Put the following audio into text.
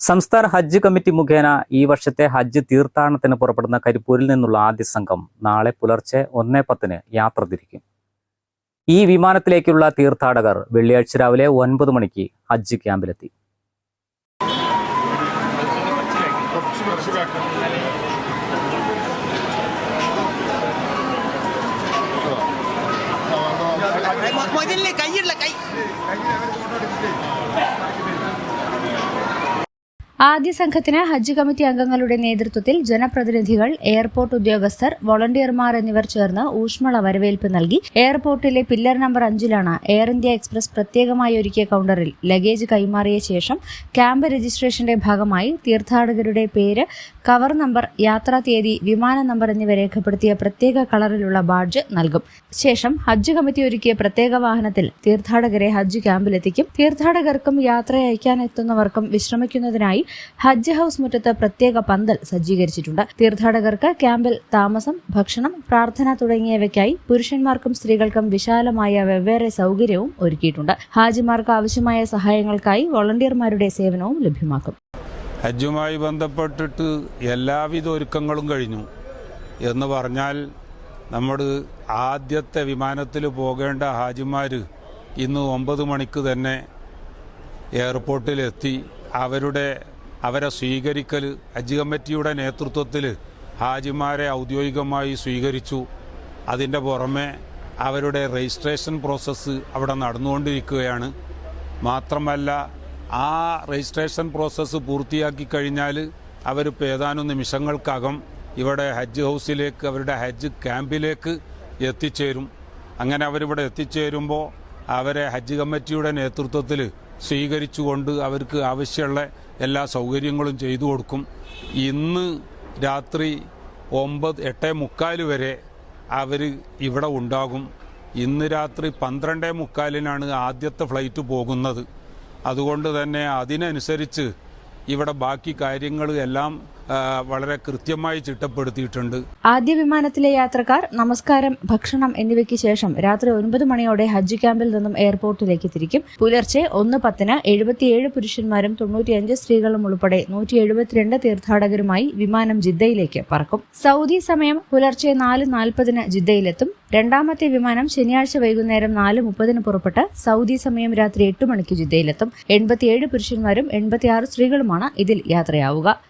സംസ്ഥാന ഹജ്ജ് കമ്മിറ്റി മുഖേന ഈ വർഷത്തെ ഹജ്ജ് തീർത്ഥാടനത്തിന് പുറപ്പെടുന്ന കരിപ്പൂരിൽ നിന്നുള്ള ആദ്യ സംഘം നാളെ പുലർച്ചെ ഒന്നേ പത്തിന് യാത്ര തിരിക്കും. ഈ വിമാനത്തിലേക്കുള്ള തീർത്ഥാടകർ വെള്ളിയാഴ്ച രാവിലെ ഒൻപത് മണിക്ക് ഹജ്ജ് ക്യാമ്പിലെത്തി. കൈയിടില്ല കൈ. ആദ്യ സംഘത്തിന് ഹജ്ജ് കമ്മിറ്റി അംഗങ്ങളുടെ നേതൃത്വത്തിൽ ജനപ്രതിനിധികൾ എയർപോർട്ട് ഉദ്യോഗസ്ഥർ വോളണ്ടിയർമാർ എന്നിവർ ചേർന്ന് ഊഷ്മള വരവേൽപ്പ് നൽകി. എയർപോർട്ടിലെ പില്ലർ നമ്പർ അഞ്ചിലാണ് എയർ ഇന്ത്യ എക്സ്പ്രസ് പ്രത്യേകമായി ഒരുക്കിയ കൗണ്ടറിൽ ലഗേജ് കൈമാറിയ ശേഷം ക്യാമ്പ് രജിസ്ട്രേഷന്റെ ഭാഗമായി തീർത്ഥാടകരുടെ പേര് കവർ നമ്പർ യാത്രാ തീയതി വിമാന നമ്പർ എന്നിവ രേഖപ്പെടുത്തിയ പ്രത്യേക കളറിലുള്ള ബാഡ്ജ് നൽകും. ശേഷം ഹജ്ജ് കമ്മിറ്റി ഒരുക്കിയ പ്രത്യേക വാഹനത്തിൽ തീർത്ഥാടകരെ ഹജ്ജ് ക്യാമ്പിലെത്തിക്കും. തീർത്ഥാടകർക്കും യാത്ര അയക്കാനെത്തുന്നവർക്കും വിശ്രമിക്കുന്നതിനായി ഹജ്ജ് ഹൌസ് മുറ്റത്ത് പ്രത്യേക പന്തൽ സജ്ജീകരിച്ചിട്ടുണ്ട്. തീർത്ഥാടകർക്ക് ക്യാമ്പിൽ താമസം ഭക്ഷണം പ്രാർത്ഥന തുടങ്ങിയവയ്ക്കായി പുരുഷന്മാർക്കും സ്ത്രീകൾക്കും വിശാലമായ വെവ്വേറെ സൗകര്യവും ഒരുക്കിയിട്ടുണ്ട്. ഹാജിമാർക്ക് ആവശ്യമായ സഹായങ്ങൾക്കായി വോളണ്ടിയർമാരുടെ സേവനവും ലഭ്യമാക്കും. ഹജ്ജുമായി ബന്ധപ്പെട്ടിട്ട് എല്ലാവിധ ഒരുക്കങ്ങളും കഴിഞ്ഞു. എന്ന് പറഞ്ഞാൽ നമ്മൾ ആദ്യത്തെ വിമാനത്തിൽ പോകേണ്ട ഹാജിമാർ ഇന്ന് ഒമ്പത് മണിക്ക് തന്നെ എയർപോർട്ടിലെത്തി. അവരുടെ അവരെ സ്വീകരിക്കൽ ഹജ്ജ് കമ്മിറ്റിയുടെ നേതൃത്വത്തിൽ ഹാജിമാരെ ഔദ്യോഗികമായി സ്വീകരിച്ചു. അതിന്റെ പുറമെ അവരുടെ രജിസ്ട്രേഷൻ പ്രോസസ്സ് അവിടെ നടന്നുകൊണ്ടിരിക്കുകയാണ്. മാത്രമല്ല ആ രജിസ്ട്രേഷൻ പ്രോസസ്സ് പൂർത്തിയാക്കി കഴിഞ്ഞാൽ അവരിപ്പോൾ ഏതാനും നിമിഷങ്ങൾക്കകം ഇവിടെ ഹജ്ജ് ഹൗസിലേക്ക് അവരുടെ ഹജ്ജ് ക്യാമ്പിലേക്ക് എത്തിച്ചേരും. അങ്ങനെ അവരിവിടെ എത്തിച്ചേരുമ്പോൾ അവരെ ഹജ്ജ് കമ്മിറ്റിയുടെ നേതൃത്വത്തിൽ സ്വീകരിച്ചുകൊണ്ട് അവർക്ക് ആവശ്യമുള്ള എല്ലാ സൗകര്യങ്ങളും ചെയ്തു കൊടുക്കും. ഇന്ന് രാത്രി ഒമ്പത് എട്ടേ മുക്കാൽ വരെ അവർ ഇവിടെ ഉണ്ടാകും. ഇന്ന് രാത്രി പന്ത്രണ്ടേ മുക്കാലിനാണ് ആദ്യത്തെ ഫ്ലൈറ്റ് പോകുന്നത്. അതുകൊണ്ട് തന്നെ അതിനനുസരിച്ച് ഇവിടെ ബാക്കി കാര്യങ്ങൾ എല്ലാം വളരെ കൃത്യമായി ചിട്ടപ്പെടുത്തിയിട്ടുണ്ട്. ആദ്യ വിമാനത്തിലെ യാത്രക്കാർ നമസ്കാരം ഭക്ഷണം എന്നിവയ്ക്ക് ശേഷം രാത്രി ഒൻപത് മണിയോടെ ഹജ്ജ് ക്യാമ്പിൽ നിന്നും എയർപോർട്ടിലേക്ക് തിരിക്കും. പുലർച്ചെ ഒന്ന് പത്തിന് എഴുപത്തിയേഴ് പുരുഷന്മാരും തൊണ്ണൂറ്റിയഞ്ച് സ്ത്രീകളും ഉൾപ്പെടെ നൂറ്റി എഴുപത്തിരണ്ട് തീർത്ഥാടകരുമായി വിമാനം ജിദ്ദയിലേക്ക് പറക്കും. സൗദി സമയം പുലർച്ചെ നാല് നാൽപ്പതിന് ജിദ്ദയിലെത്തും. രണ്ടാമത്തെ വിമാനം ശനിയാഴ്ച വൈകുന്നേരം നാല് മുപ്പതിന് പുറപ്പെട്ട് സൗദി സമയം രാത്രി എട്ട് മണിക്ക് ജിദ്ദയിലെത്തും. എൺപത്തിയേഴ് പുരുഷന്മാരും എൺപത്തിയാറ് സ്ത്രീകളുമാണ് ഇതിൽ യാത്രയാവുക.